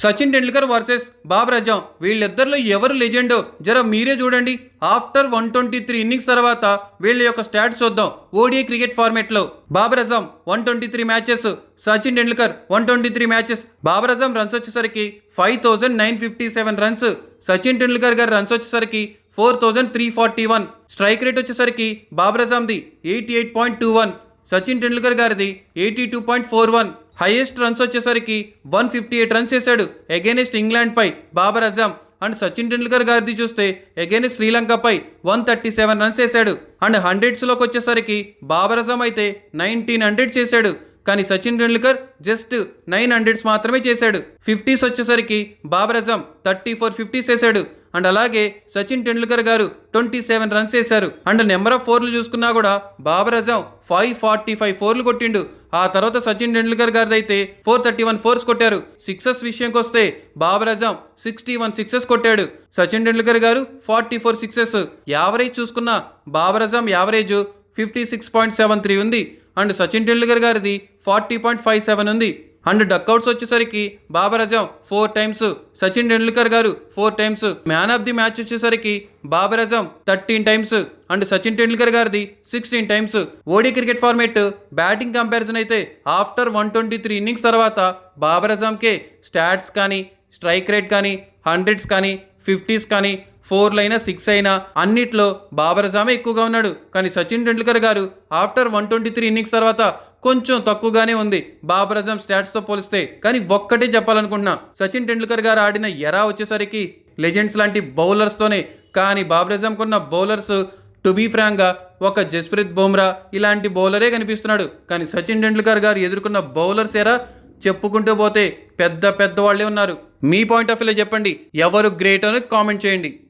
Sachin Tendulkar versus Babar Azam వీళ్ళిద్దరిలో ఎవరు లెజెండో జర మీరే చూడండి. After one twenty three innings తర్వాత వీళ్ళ యొక్క స్టాట్స్ చూద్దాం. ODI cricket ఫార్మేట్లో Babar one twenty three matches Sachin Tendulkar one twenty three matches. Babar runs వచ్చేసరికి five thousand nine fifty seven runs Sachin Tendulkar గారి రన్స్ వచ్చేసరికి four thousand three forty one. Strike rate వచ్చేసరికి Babar అజాంది eighty eight point two one Sachin Tendulkar గారిది eighty two point four one. Highest runs వచ్చేసరికి one fifty eight runs చేశాడు against ఇంగ్లాండ్పై Babar Azam and Sachin Tendulkar గారిది చూస్తే against శ్రీలంకపై వన్ థర్టీ సెవెన్ రన్స్ చేశాడు. And హండ్రెడ్స్లోకి వచ్చేసరికి బాబర్ అజాం అయితే నైన్టీన్ హండ్రెడ్ చేశాడు. కానీ Sachin Tendulkar just nine hundreds మాత్రమే చేశాడు. ఫిఫ్టీస్ వచ్చేసరికి Babar Azam thirty four fifties చేశాడు. అండ్ అలాగే సచిన్ టెండూల్కర్ గారు ట్వంటీ సెవెన్ రన్స్ చేశారు. అండ్ నెంబర్ ఆఫ్ ఫోర్లు చూసుకున్నా కూడా Babar Azam five forty five ఫోర్లు కొట్టిండు. ఆ తర్వాత సచిన్ టెండూల్కర్ గారిది అయితే ఫోర్ థర్టీ వన్ ఫోర్స్ కొట్టారు. సిక్సెస్ విషయంకి వస్తే Babar Azam sixty one sixes కొట్టాడు. సచిన్ టెండూల్కర్ గారు ఫార్టీ ఫోర్ సిక్సెస్ యావరేజ్ చూసుకున్నా Babar Azam average fifty six point seven three ఉంది. అండ్ సచిన్ టెండూల్కర్ గారిది ఫార్టీ పాయింట్ ఫైవ్ సెవెన్ ఉంది. అండ్ డక్అవుట్స్ వచ్చేసరికి బాబర్ అజం ఫోర్ టైమ్స్ సచిన్ టెండూల్కర్ గారు four times man of the match వచ్చేసరికి Babar Azam thirteen times and Sachin Tendulkar గారిది sixteen times ODI cricket format batting comparison అయితే after one twenty three innings తర్వాత బాబర్ అజంకే stats కానీ strike rate కానీ hundreds కానీ fifties కానీ ఫోర్లు అయినా సిక్స్ అయినా అన్నిట్లో బాబర్ అజామే ఎక్కువగా ఉన్నాడు. కానీ సచిన్ టెండూల్కర్ గారు after one twenty three innings తర్వాత కొంచెం తక్కువగానే ఉంది. బాబర్ అజాం స్టాట్స్తో పోలిస్తే. కానీ ఒక్కటే చెప్పాలనుకుంటున్నా. సచిన్ టెండూల్కర్ గారు ఆడిన ఎరా వచ్చేసరికి లెజెండ్స్ లాంటి బౌలర్స్తోనే. కానీ బాబర్ అజాంకున్న బౌలర్స్ టు బీ ఫ్రాంక్గా ఒక జస్ప్రీత్ బుమ్రా ఇలాంటి బౌలరే కనిపిస్తున్నాడు. కానీ సచిన్ టెండూల్కర్ గారు ఎదుర్కొన్న బౌలర్స్ ఎరా చెప్పుకుంటూ పోతే పెద్ద పెద్ద వాళ్ళే ఉన్నారు. మీ పాయింట్ ఆఫ్ వ్యూలో చెప్పండి. ఎవరు గ్రేట్ అని కామెంట్ చేయండి.